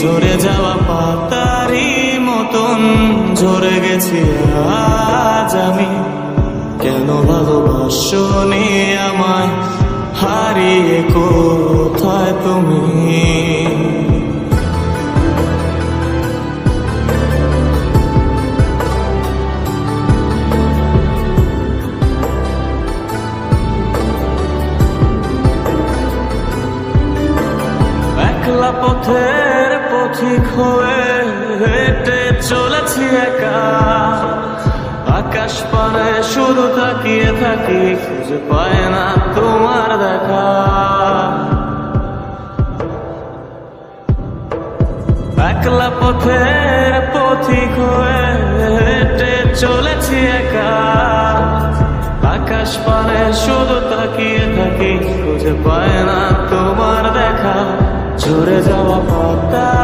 ঝরে যাওয়া পাতারি মতন ঝরে গেছি আজ আমি। কেন ভালোবাসনি আমায়? হারিয়ে কোথায় তুমি? একলা পথের পথিক হয়ে হেঁটে চলেছি একা। আকাশ পানে শুধু তাকিয়ে থাকি, খুঁজে পায় না তোমার দেখা। একলা পথের পথিক হয়ে হেঁটে চলেছি একা। আকাশ পানে শুধু তাকিয়ে থাকি, খুঁজে পায় না তোমার ঝরে যাওয়া পাতার